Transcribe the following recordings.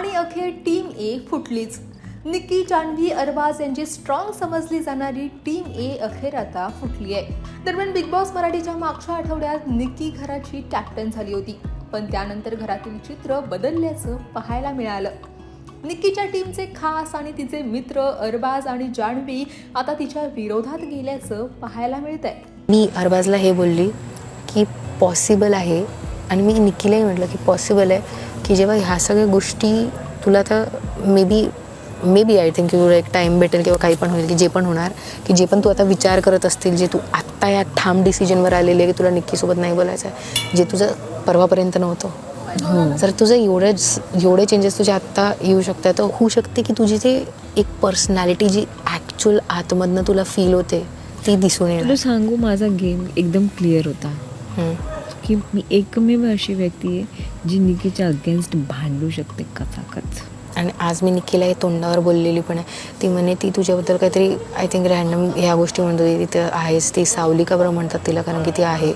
आणि अखेर team A फुटलीच. निक्की जान्हवी अरबाज यांची स्ट्रॉंग समजली जाणारी टीम ए अखेर आता फुटली आहे दरम्यान बिग बॉस मराठीच्या मागच्या आठवड्यात निक्की घराची कॅप्टन झाली होती. पण त्यानंतर घरातील चित्र बदलल्याचं पाहायला मिळालं. निक्कीच्या टीमचे खास आणि तिचे मित्र अरबाज आणि जान्हवी आता तिच्या विरोधात गेल्याचं पाहायला मिळत आहे मी अरबाजला हे बोलली की पॉसिबल आहे आणि मी निक्कीलाही म्हटलं की पॉसिबल आहे. की जेव्हा ह्या सगळ्या गोष्टी तुला तर may be may B I think तुला एक टाईम भेटेल किंवा काही पण होईल की जे पण होणार की जे पण तू आता विचार करत असतील जे तू आत्ता या ठाम डिसिजनवर आलेले आहे की तुला निक्कीसोबत नाही बोलायचं आहे जे तुझं परवापर्यंत नव्हतं. जर तुझं एवढेच एवढे चेंजेस तुझ्या आत्ता येऊ शकतात तर होऊ शकते की तुझी जे एक पर्सनॅलिटी जी ॲक्च्युअल आतमधनं तुला फील होते ती दिसून येणार. सांगू माझा गेम एकदम क्लिअर होता. की मी एकमेव अशी व्यक्ती आहे जी निकीच्या अगेन्स्ट भांडू शकते कथाकथ. आणि आज मी निकीला हे तोंडावर बोललेली पण आहे. ती म्हणे ती तुझ्याबद्दल काहीतरी आय थिंक रॅन्डम ह्या गोष्टी म्हणत होती. तिथं आहेस ती सावली का बरं म्हणतात तिला कारण की ती आहे.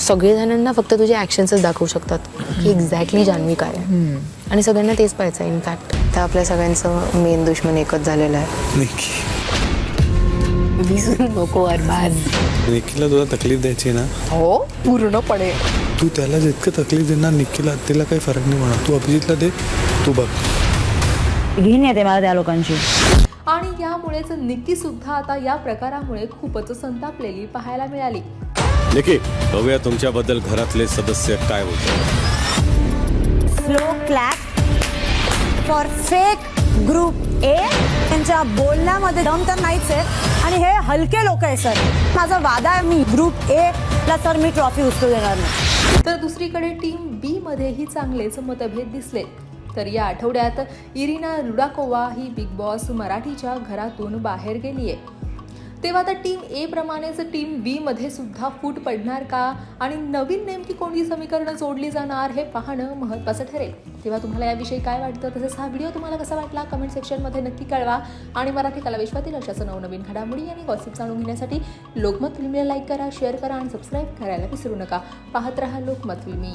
सगळेजणांना फक्त तुझे ॲक्शन्सच दाखवू शकतात. की एक्झॅक्टली जान्हवी काय आहे. आणि सगळ्यांना तेच पाहायचं आहे. इनफॅक्ट तर आपल्या सगळ्यांचं मेन दुश्मन एकच झालेलं आहे. निकी विसरू नको अरबाज. निकीला तुला तकलीफ द्यायची ना? हो पूर्णपणे. तू त्याला जितकं तकलीफ देणार निकीला तिला काही फरक नाही म्हणा तू अभिजितला दे तू बघ. घेऊन येते मला त्या लोकांची. आणि यामुळेच निक्की सुद्धा आता या प्रकारामुळे खूपच संतापलेली पाहायला मिळाली. निकी बघूया तुमच्याबद्दल घरातले सदस्य काय बोलतात. Slow clap for fake group A त्यांच्या बोलण्यामध्ये दम तर नाहीच आहे. आणि हे हलके लोक आहे सर. माझा वादा आहे मी ग्रुप ए ला सर मी ट्रॉफी उचलू देणार नाही. तर दुसरीकडे टीम बी मध्येही चांगलेच मतभेद दिसले. तर या आठवड्यात इरिना लुडाकोवा ही बिग बॉस मराठीच्या घरातून बाहेर गेली आहे तेव्हा आता टीम ए प्रमाणेच टीम बी मध्ये सुद्धा फूट पडणार का? आणि नवीन नेमकी कोणती समीकरणं जोडली जाणार हे पाहणं महत्त्वाचं ठरेल. तेव्हा तुम्हाला याविषयी काय वाटतं तसेच हा व्हिडिओ तुम्हाला कसा वाटला कमेंट सेक्शनमध्ये नक्की कळवा. आणि मराठी कला विश्वातील अशाच नवनवीन घडामोडी आणि गॉसिप जाणून घेण्यासाठी लोकमत फिल्मीला लाईक करा शेअर करा आणि सबस्क्राईब करायला विसरू नका. पाहत राहा लोकमत फिल्मी